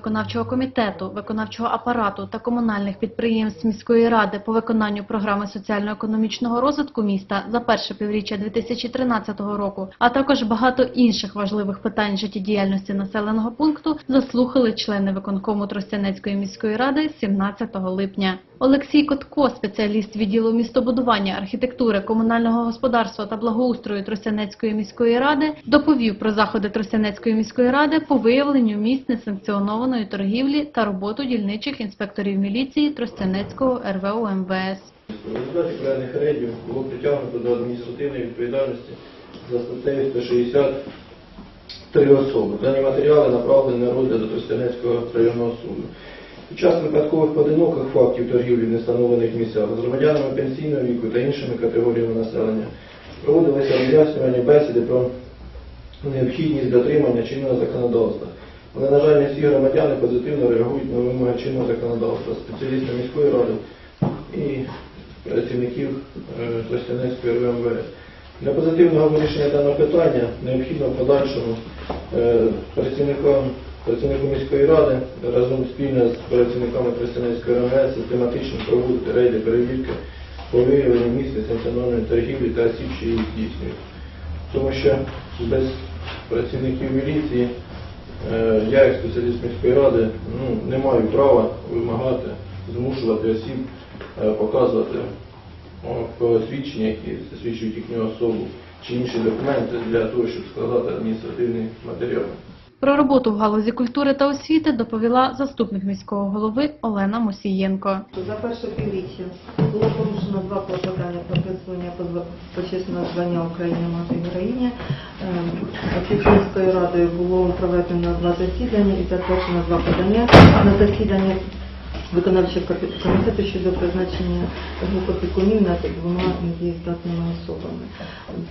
виконавчого комітету, виконавчого апарату та комунальних підприємств міської ради по виконанню програми соціально-економічного розвитку міста за перше півріччя 2013 року, а також багато інших важливих питань життєдіяльності населеного пункту заслухали члени виконкому Тростянецької міської ради 17 липня. Олексій Котко, спеціаліст відділу містобудування, архітектури, комунального господарства та благоустрою Тростянецької міської ради, доповів про заходи Тростянецької міської ради по виявленню місць несанкціонованої торгівлі та роботу дільничих інспекторів міліції Тростянецького РВУ МВС. У результаті проведених рейдів було притягнуто до адміністративної відповідальності за статтею 163 особи. Дані матеріали направлені на розгляд до Тростянецького районного суду. Під час випадкових поодиноких фактів торгівлі в нестановлених місцях з громадянами пенсійного віку та іншими категоріями населення проводилися роз'яснювані бесіди про необхідність дотримання чинного законодавства. Але, на жаль, не всі громадяни позитивно реагують на вимоги чинного законодавства. Спеціалісти міської ради і працівників е, Тростянецької РВМВС. Для позитивного вирішення даного питання необхідно в подальшому е, працівнику міської ради разом спільно з працівниками Тростянецької РМВС систематично проводити рейди перевірки по виявленню місць несанкціонованої торгівлі та осіб, що її здійснюють. Тому що без працівників міліції я, як спеціаліст міської ради, ну, не маю права вимагати, змушувати осіб е, показувати о, посвідчення, які засвідчують їхню особу, чи інші документи для того, щоб складати адміністративний матеріал. Про роботу в галузі культури та освіти доповіла заступник міського голови Олена Мосієнко. За перше півріччя було порушено два клопотання про присвоєння почесного звання України мати героїні. Офіційською радою було проведено два засідання і затверджено два подання. На засіданні виконавчого комітету щодо призначення групи опікунів над двома недієздатними особами.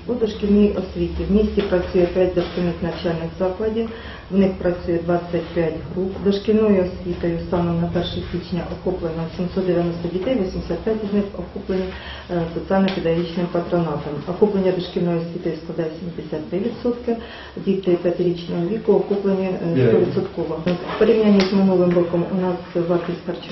У дошкільній освіті в місті працює 5 дошкільних навчальних закладів, в них працює 25 груп. Дошкільною освітою станом на 1 січня охоплено 790 дітей, 85 з них охоплені е, соціально-педагогічним патронатом. Охоплення дошкільної освіти складає 73%, діти 5-річного віку охоплені е, 100%. В порівнянні з минулим роком у нас вартість харчування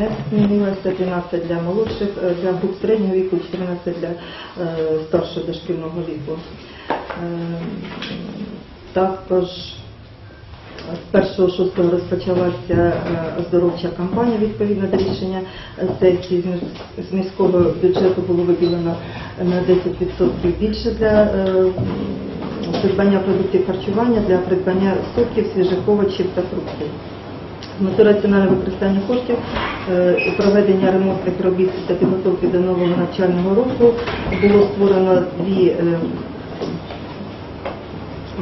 не змінилася, 12 для молодших, е, для груп середнього віку, 14 для е, старшого дошкільного віку. Е, Також з 1.6 розпочалася оздоровча кампанія відповідно до рішення сесії. З міського бюджету було виділено на 10% більше для придбання продуктів харчування, для придбання соків, свіжих овочів та фруктів. З метою раціонального використання коштів е, проведення ремонтних робіт та підготовки до нового навчального року було створено дві е,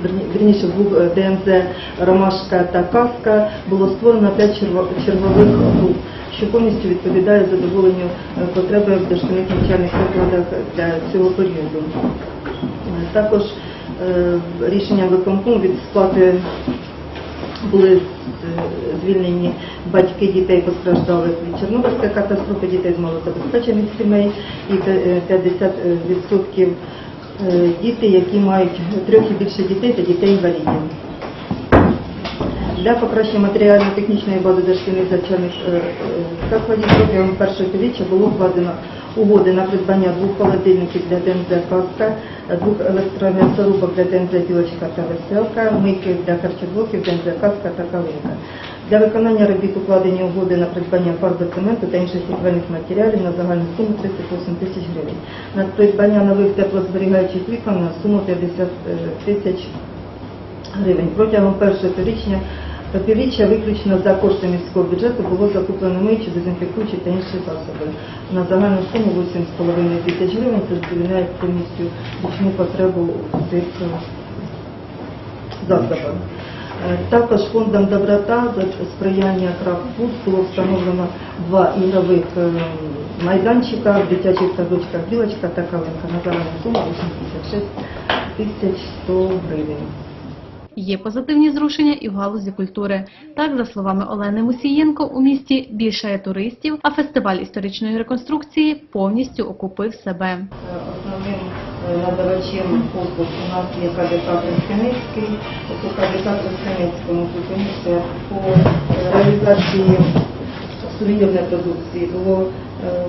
верні- був е, ДНЗ Ромашка та Каска, було створено 5 чергових груп, що повністю відповідає задоволенню потреби в дошкільних навчальних закладах для цього періоду. Також рішенням виконкому від сплати були звільнені батьки дітей постраждалих від Чорнобильської катастрофи, дітей з малозабезпечених сімей і е, 50% е, діти, які мають трьох і більше дітей та дітей інвалідів. Для покращення матеріально-технічної бази дошкільних навчальних е, е, закладів протягом першого півріччя було вкладено угоди на придбання двох холодильників для ДНЗ «Каска», двох електром'ясорубок для ДНЗ «Білочка» та «Веселка», мийки для харчоблоків ДНЗ «Каска» та «Калинка». Для виконання робіт укладені угоди на придбання фарби цементу та інших будівельних матеріалів на загальну суму 38 тисяч гривень. На придбання нових теплозберігаючих вікон на суму 50 тисяч гривень. Протягом першого піврічня півріччя виключно за кошти міського бюджету було закуплено миючі, дезінфікуючі та інші засоби. На загальну суму 8,5 тисяч гривень це задовільняє повністю річну потребу цих е, засобах. Е, Також фондом доброта за сприяння Крафтфуд було встановлено два ігрових е, майданчика в дитячих садочках Білочка та Калинка на загальну суму 86 тисяч 100 гривень. Є позитивні зрушення і в галузі культури. Так, за словами Олени Мусієнко, у місті більшає туристів, а фестиваль історичної реконструкції повністю окупив себе. Е, надавачем послуг у нас є КДК Тростянецький. По КДК Тростянецькому зупинився по е, реалізації сувенірної продукції. Було е,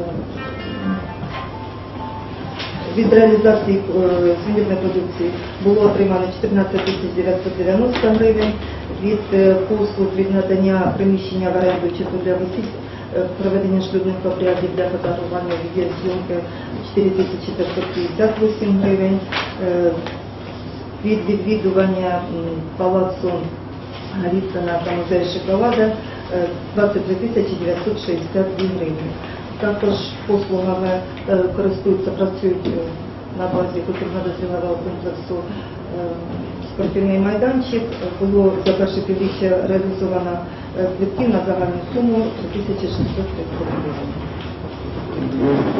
від реалізації сувенірної продукції було отримано 14 тисяч 990 гривень, від послуг від надання приміщення в оренду чи е, проведення шлюбних обрядів для фотографування відеозйомки 4558 гривень, е, від відвідування палацу Галіцина та музею шоколада е, 23 тисячі 962 гривні. Також послугами е, користуються, працюють е, на базі культурно-дозвілового комплексу е, спортивний майданчик. Було за перше півріччя реалізовано е, квитків на загальну суму 3630 гривень.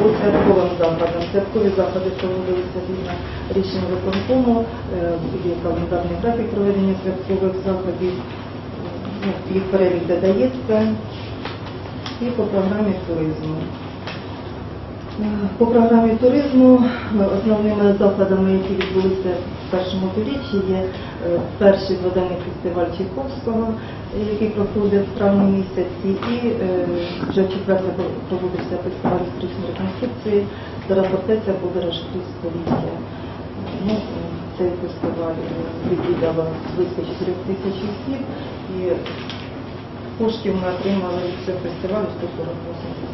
По святковим заходам. Святкові заходи проводилися згідно рішення виконкому, е, є календарний графік проведення святкових заходів, ну, їх перелік додається і по програмі туризму. Е, По програмі туризму основними заходами, які відбулися в першому півріччі, є е, перший дводенний фестиваль Чайковського, е, який проходив в травні місяці, і е, вже четверте проводився фестиваль історичної реконструкції Стара фортеця крізь століття. Ну, цей фестиваль відвідало близько 4 тисяч осіб, і коштів ми отримали від цього фестивалю 148 тисяч.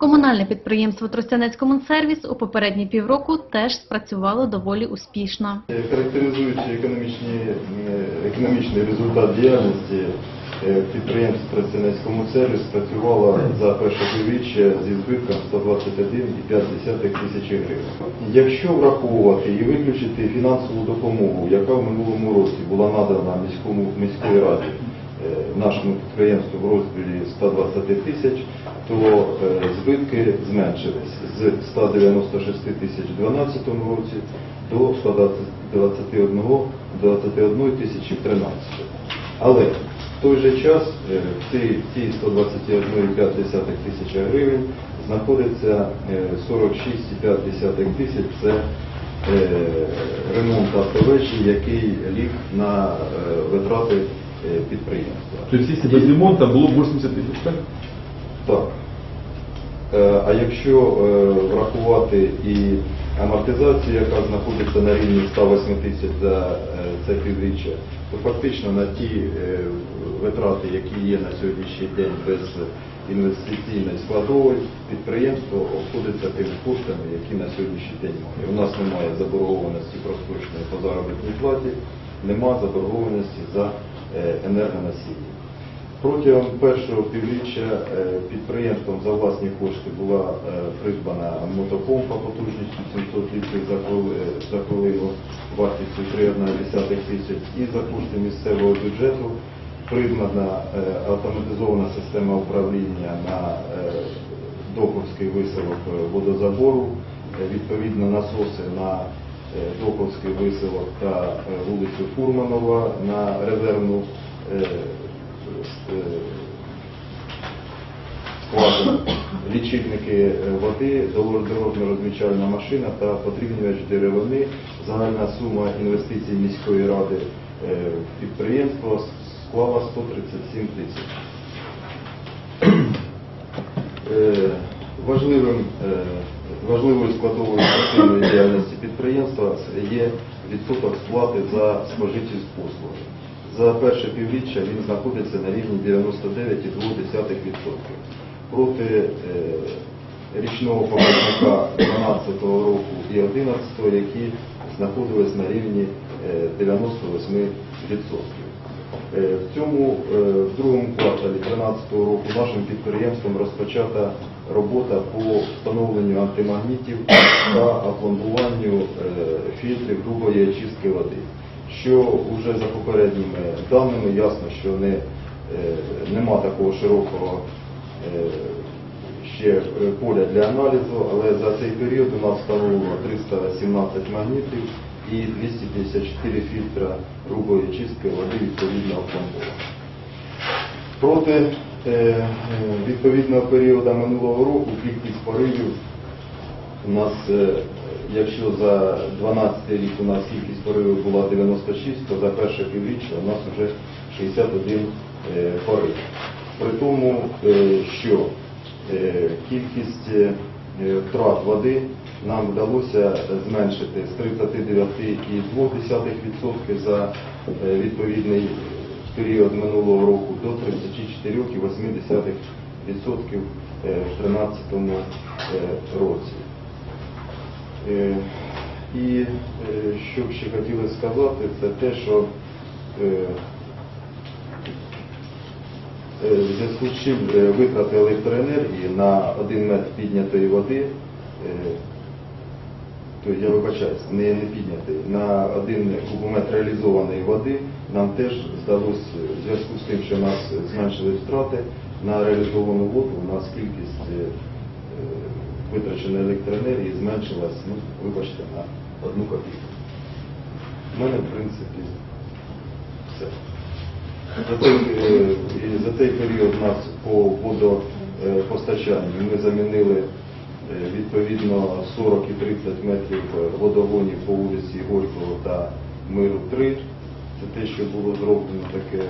Комунальне підприємство Тростянецькомунсервіс у попередні півроку теж спрацювало доволі успішно. Характеризуючи економічні, е, економічний результат діяльності, е, підприємство Тростянецькому сервіс працювало за перше півріччя зі збитком 121,5 тисячі гривень. Якщо враховувати і виключити фінансову допомогу, яка в минулому році була надана міському міської раді е, нашому підприємству в розмірі 120 тисяч, то е, збитки зменшились з 196 тисяч у 2012 році до 121 21 тисячі в 2013. Але в той же час е, в цій, в 121,5 тисячі гривень знаходиться е, 46,5 тисяч це е, ремонт автовежі, який ліг на е, витрати е, підприємства. Тобто якщо без ремонту було б 80 тисяч, так? Так. Е, А якщо е, врахувати і амортизацію, яка знаходиться на рівні 108 тисяч за е, це півріччя, то фактично на ті е, витрати, які є на сьогоднішній день без інвестиційної складової, підприємство обходиться тими коштами, які на сьогоднішній день має. У нас немає заборгованості просроченої по заробітній платі, немає заборгованості за е, енергоносії. Протягом першого півріччя е, підприємством за власні кошти була е, придбана мотопомпа потужністю 700 літрів за хвили- за хвилину вартістю 3,1 тисяч і за кошти місцевого бюджету придбана е, автоматизована система управління на е, Доковський виселок е, водозабору, е, відповідно насоси на е, Доковський виселок та е, вулицю Фурманова на резервну е, е, скважину, лічильники е, води, дорожньо розмічальна машина та подрібнювач деревини. Загальна сума інвестицій міської ради е, в підприємство склала 137 тисяч. Е, Важливим, е, важливою складовою частиною діяльності підприємства є відсоток сплати за спожиті послуги. За перше півріччя він знаходиться на рівні 99,2%. Проти е, річного показника 2012 року і 2011, які знаходились на рівні е, 98%. Е, В цьому е, в другому кварталі 2013 року нашим підприємством розпочата робота по встановленню антимагнітів та опломбуванню е, фільтрів грубої очистки води. Що вже за попередніми даними ясно, що не, е, нема такого широкого е, ще поля для аналізу, але за цей період у нас встановлено 317 магнітів і 254 фільтра грубої чистки води відповідно опломбованих. Проти відповідного періоду минулого року кількість поривів у нас е, якщо за 12 рік у нас кількість поривів була 96, то за перше півріччя у нас вже 61 е, порив. При тому, е, що е, кількість е, втрат води нам вдалося зменшити з 39,2% за е, відповідний період минулого року до 34,8% е, в 2013 році. Е, І е, що б ще хотіли сказати, це те, що е, Е, В зв'язку з чим е, витрати електроенергії на 1 метр піднятої води, е, то я вибачаюсь, не, не піднятий, на 1 кубометр реалізованої води нам теж здалося, е, в зв'язку з тим, що у нас зменшились втрати, на реалізовану воду у нас кількість е, е, витраченої електроенергії зменшилась, ну, вибачте, на одну копійку. У мене, в принципі, все. За цей, за цей період у нас по водопостачанню ми замінили відповідно 40 і 30 метрів водогонів по вулиці Горького та Миру 3. Це те, що було зроблено таке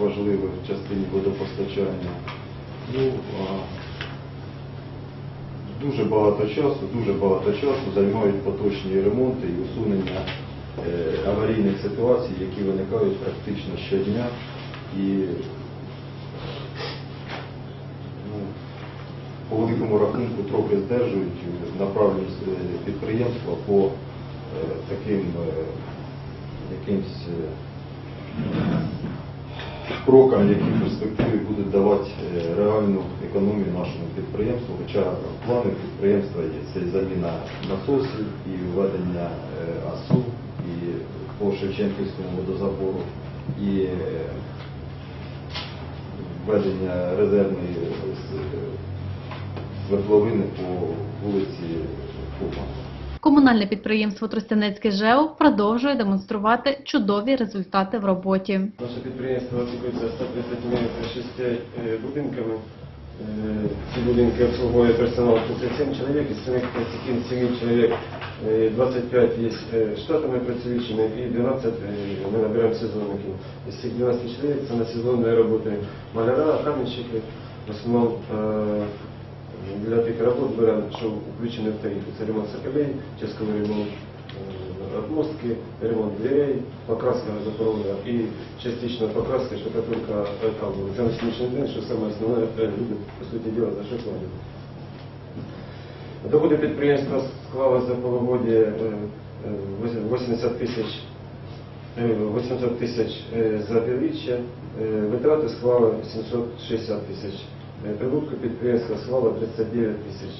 важливе в частині водопостачання. Ну, а Дуже багато часу, дуже багато часу займають поточні ремонти і усунення е, аварійних ситуацій, які виникають практично щодня. І ну, по великому рахунку трохи здержують е, підприємства по таким е, якимсь е, крокам, які в перспективі будуть давати е, реальну економію нашому підприємству, хоча плани підприємства є. Це і заміна насосів, і введення АСУ, і по Шевченківському водозабору, і введення резервної свердловини по вулиці Купа. Комунальне підприємство Тростянецьке ЖЕО продовжує демонструвати чудові результати в роботі. Наше підприємство опікується 136 е, будинками. Е, Ці будинки обслуговує персонал 37 чоловік, із цих 37 чоловік е, 25 є е, штатами працюючими і 12 е, ми набираємо сезонників. Із цих 12 чоловік це на сезонні роботи маляра, камінщики. В основному для тих робот беремо, що включені в тарифи. Це ремонт соколей, частковий ремонт е, отмостки, ремонт дверей, покраска газопровода і частично покраска, штукатурка е, кабелю. Це на сьогоднішній день, що саме основне е, люди, по суті діла, за що платять. Доходи підприємства склали за полугоді е, 80 тисяч е, 800 тисяч за півріччя, витрати склали 760 тисяч, прибутку підприємства склало 39 тисяч.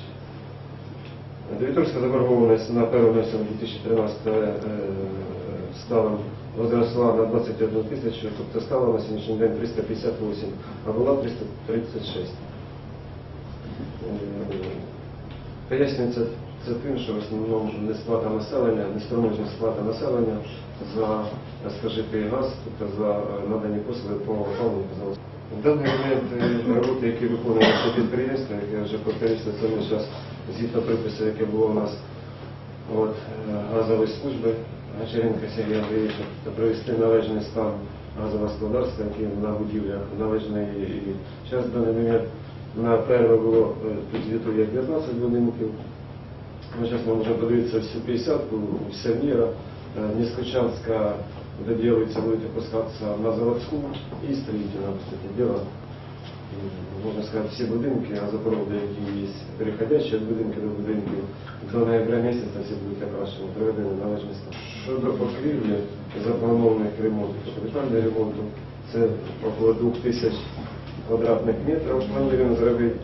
Дебіторська заборгованість на 1 вересня 2013 е, стала возросла на 21 тисячу, тобто стала на сьогоднішній день 358, а була 336. Е, Пояснюється це тим, що в основному несплата населення, неспроможність сплата населення за спожитий газ, тобто за е, надані послуги по казалось. В даний момент е, роботи, які виконує наше підприємство, яке вже повторюється це ми зараз згідно припису, яке було у нас от, е, газової служби Гачаренка Сергія Андрійовича, та привести належний стан газового господарства, який на будівлях належний і зараз в даний момент на перше було тут звітує 15 будинків. Ми зараз можемо подивитися всю 50, вся міра, Е, Нескучанська доделывается, будет опускаться на заводскую и строительную, кстати, дело. І, Можна сказати, всі будинки, газопроводи, які є переходящі від будинку до будинків, до ноября місяця всі будуть окрашені, проведені належні стан. Щодо покрівлі запланованих ремонтів, капітального ремонту, це около 2000 квадратних метрів плануємо зробити,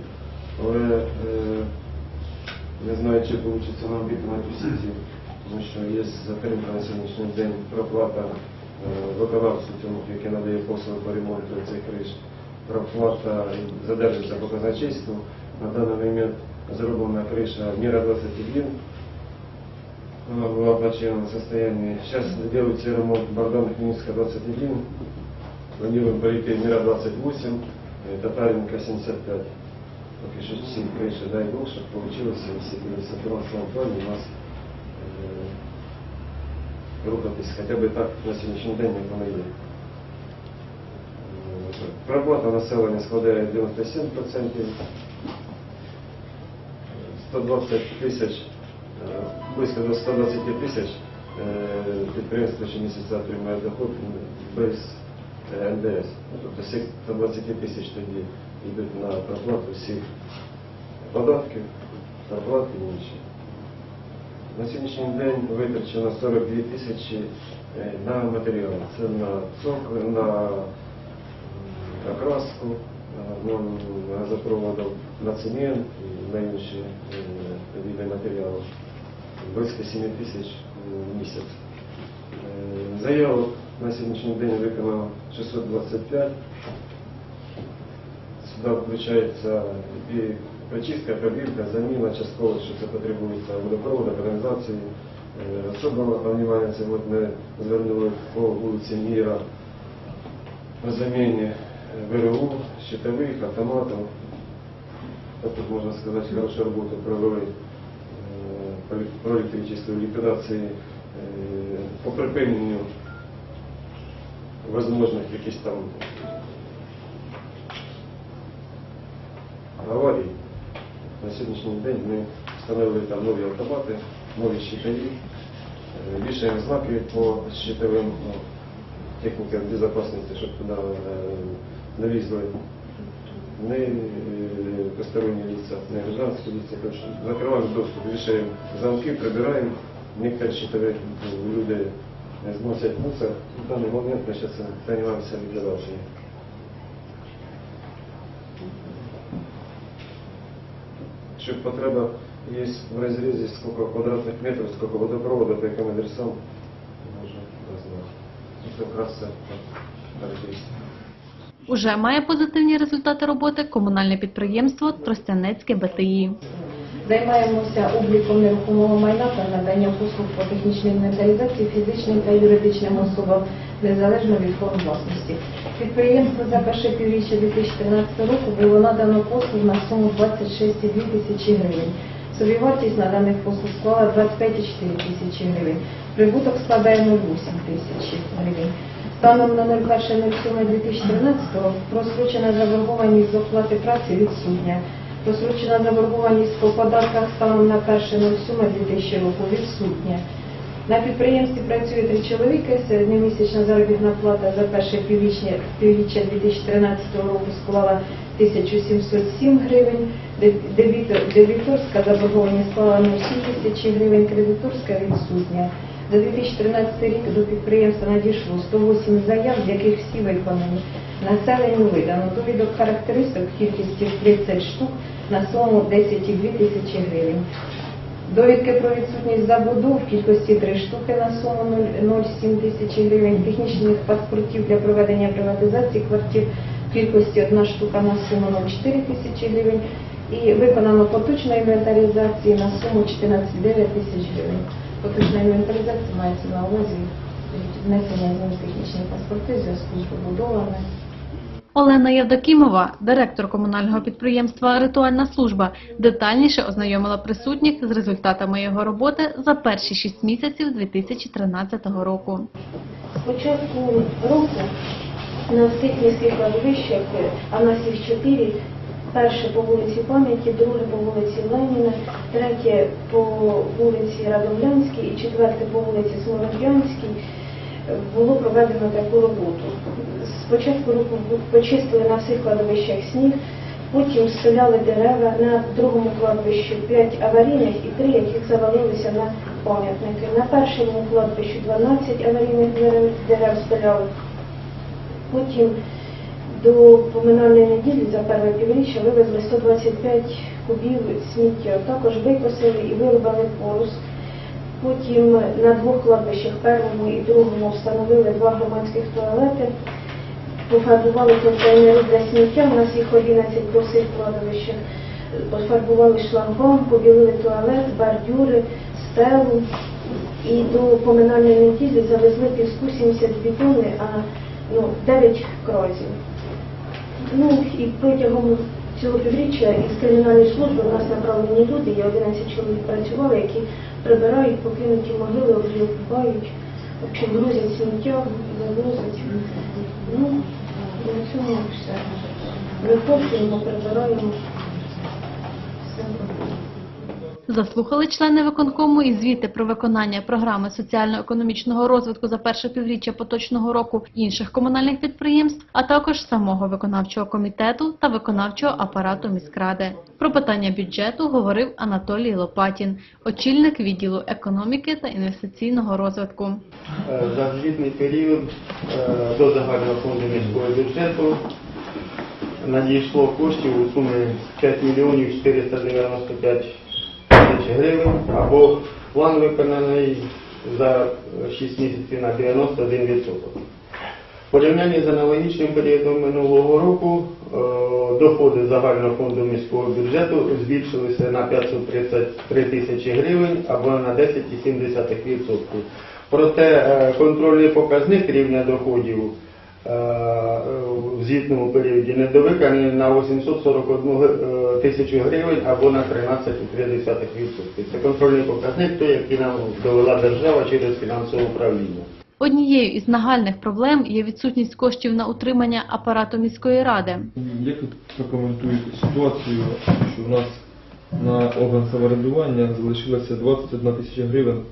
але е, не знаю, чи вийде нам виконати усі ці, тому що є затримка на сьогоднішній день проплата е, виконавцю цьому, який надає послуги по ремонту цих криш. Проплата задержується по казначейству. На даний момент зроблена криша Міра 21. Вона була в плачевном состоянии. Сейчас делается ремонт Богдана Хмельницкая 21. Планируем перейти Мира 28, э, Татаринка 75. поки що всі криші, дай Бог, щоб вийшло всі дивитися в фінансовому у нас рухатись хоча б так на сьогоднішній день, як воно є. Робота населення складає 97%, 120 тисяч, е, близько до 120 тисяч е, підприємства щомісяця отримує доход без е, НДС. Ну, Тобто всі 120 тисяч тоді йдуть на проплату всіх податків, зарплат і інші. На сьогоднішній день витрачено 42 тисячі е, на матеріали. Це на цокли, на окраску, на, ну, на цемент і на інші е, види матеріалів. Близько 7 тисяч в місяць. Е, Заявок на сьогоднішній день виконано 625. Сюди включається і прочистка, пробірка, заміна частково, що це потребується водопроводу, каналізації. Е, Особливо внимання сьогодні звернули по вулиці Міра на заміні е, ВРУ, щитових, автоматів. Тут, можна сказати, хорошу роботу провели е, електричеству, ліквідації е, по припиненню возможних якісь там аварій. На сьогоднішній день ми встановили там нові автомати, нові щитові, е, вішаємо знаки по щитовим ну, технікам безпечності, щоб туди е, не лізли не е, посторонні лица, не гражданські лица. Короче, закриваємо доступ, вішаємо замки, прибираємо. Некоторі щитові ну, люди е, зносять мусор. В даний момент ми зараз займаємося ліквідацією. Що потреба є в розрізі, скільки квадратних метрів, скільки водопроводу, по яким адресам, може характеристика. Уже має позитивні результати роботи комунальне підприємство Тростянецьке БТІ. Займаємося обліком нерухомого майна та наданням послуг по технічній інвентаризації фізичним та юридичним особам незалежно від форм власності. Підприємство за перше півріччя 2013 року було надано послуг на суму 26,2 тисячі гривень. Собівартість наданих послуг склала 25,4 тисячі гривень. Прибуток складає 0,8 тисячі гривень. Станом на 01.07.2013 просрочена заборгованість з оплати праці відсутня. Просрочена заборгованість по податках станом на 1.07.2000 року відсутня. На підприємстві працює три чоловіки. Середньомісячна заробітна плата за перше півріччя, півріччя 2013 року склала 1707 гривень. Деб- дебітор- Дебіторська заборгованість склала 0,7 тисячі гривень, кредиторська відсутня. За 2013 рік до підприємства надійшло 108 заяв, з яких всі виконані. Населенню видано довідок характеристик кількістю 30 штук на суму 10,2 тисячі гривень. Довідки про відсутність забудов в кількості 3 штуки на суму 0,7 тисячі гривень, технічних паспортів для проведення приватизації квартир в кількості 1 штука на суму 0,4 тисячі гривень і виконано поточну інвентаризацію на суму 14,9 тисяч гривень. Поточна інвентаризація мається на увазі внесення в технічні паспорти зв'язку з побудовами. Олена Євдокімова, директор комунального підприємства Ритуальна служба, детальніше ознайомила присутніх з результатами його роботи за перші шість місяців 2013 року. З початку року на всіх міських кладовищах, а нас їх чотири, перше по вулиці Пам'яті, друге по вулиці Леніна, третє по вулиці Радомлянській і четверте по вулиці Смолодянській, було проведено таку роботу. З початку року почистили на всіх кладовищах сніг, потім спиляли дерева, на другому кладбищі 5 аварійних і 3, яких завалилися на пам'ятники. На першому кладбищі 12 аварійних дерев, дерев спиляли. Потім до поминальної неділі за перше півріччя вивезли 125 кубів сміття. Також викосили і вирубали порус. Потім на двох кладбищах, першому і другому, встановили два громадських туалети, пофарбували контейнери для сміття, у нас їх 11 по всіх кладовищах, пофарбували шлагбаум, побілили туалет, бордюри, стелу. І до поминальної неділі завезли піску 72 тонни, а ну, 9 крозів. Ну і протягом цього півріччя із кримінальної служби в нас направлені люди, є 11 чоловік працювали, які прибирають покинуті могили, общем, грузять сміття, завозять. Ну, на цьому все. Вихоплюємо, прибираємо. Заслухали члени виконкому і звіти про виконання програми соціально-економічного розвитку за перше півріччя поточного року інших комунальних підприємств, а також самого виконавчого комітету та виконавчого апарату міськради. Про питання бюджету говорив Анатолій Лопатін, очільник відділу економіки та інвестиційного розвитку. Е, За звітний період е, до загального фонду міського бюджету надійшло коштів у сумі 5 мільйонів 495 тисяч гривень, або план виконаний за 6 місяців на 91%. В порівнянні з аналогічним періодом минулого року е, доходи загального фонду міського бюджету збільшилися на 533 тисячі гривень або на 10,7%. Проте е, контрольний показник рівня доходів в звітному періоді недовиконаний на 841 е, тисячу гривень або на 13,3%. Це контрольний показник, той, який нам довела держава через фінансове управління. Однією із нагальних проблем є відсутність коштів на утримання апарату міської ради. Як ви прокоментуєте ситуацію, що в нас на орган самоврядування залишилося 21 тисяча гривень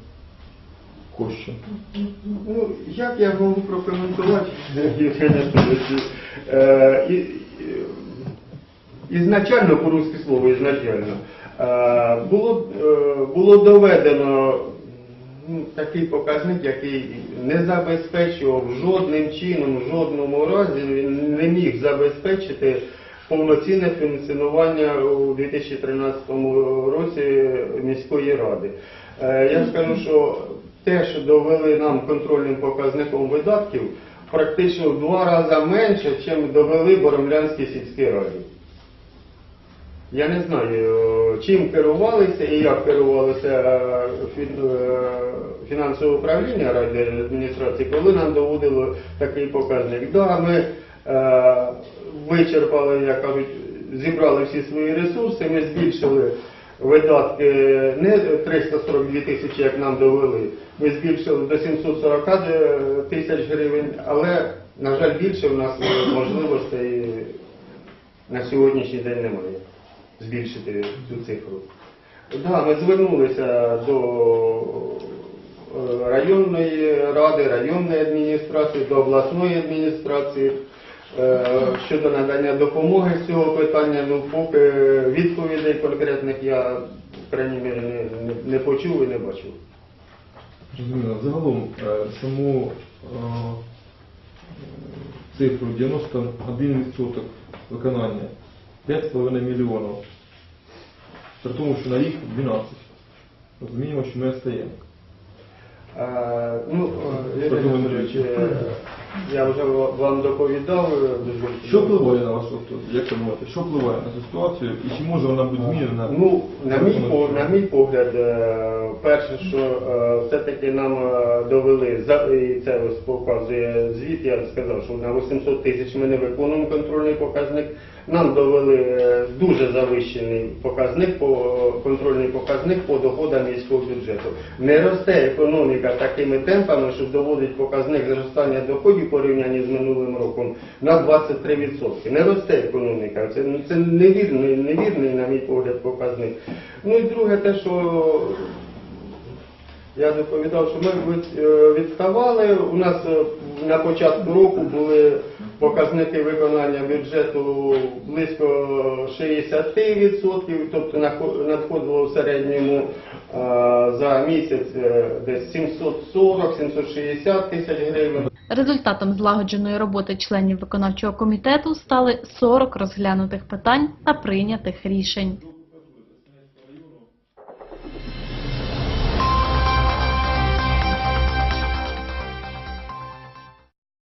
коштів? Ну, як я можу прокоментувати, е, ізначально, по-русски слово, ізначально, е, було, е, було доведено ну, такий показник, який не забезпечував жодним чином, в жодному разі він не міг забезпечити повноцінне функціонування у 2013 році міської ради. Е, Я скажу, що те, що довели нам контрольним показником видатків, практично в два рази менше, ніж довели Боромлянській сільській раді. Я не знаю, чим керувалися і як керувалося е, е, фінансове управління ради адміністрації, коли нам доводило такий показник. Да, ми е, вичерпали, як кажуть, зібрали всі свої ресурси, ми збільшили видатки не 342 тисячі, як нам довели, ми збільшили до 740 тисяч гривень, але, на жаль, більше в нас можливостей на сьогоднішній день немає збільшити цю цифру. Да, ми звернулися до е, районної ради, районної адміністрації, до обласної адміністрації е, щодо надання допомоги з цього питання. Ну, поки відповідей конкретних я, в крайній мірі, не, не, не почув і не бачив. Зрозуміло. Загалом е, саму е, цифру 91% виконання 5,5 мільйонів. При тому, що на рік 12. Розуміємо, що ми стаємо. Е, Ну, е, Анатолійович, е, я вже вам доповідав. е. Що впливає на вашу? Як це думаєте, Що впливає на цю ситуацію і чи може вона бути змінена? Ну, на мій, по- на мій погляд, е, перше, що е, все-таки нам довели, і це показує звіт, я сказав, що на 800 тисяч ми не виконуємо контрольний показник. Нам довели е, дуже завищений показник, по, контрольний показник по доходам міського бюджету. Не росте економіка такими темпами, що доводить показник зростання доходів порівнянні з минулим роком на 23%. Не росте економіка. Це, ну, це невірний, невірний, на мій погляд, показник. Ну і друге, те, що я доповідав, що ми е, відставали. У нас е, на початку року були показники виконання бюджету близько 60%, тобто надходило в середньому е, за місяць е, десь 740-760 тисяч гривень. Результатом злагодженої роботи членів виконавчого комітету стали 40 розглянутих питань та прийнятих рішень.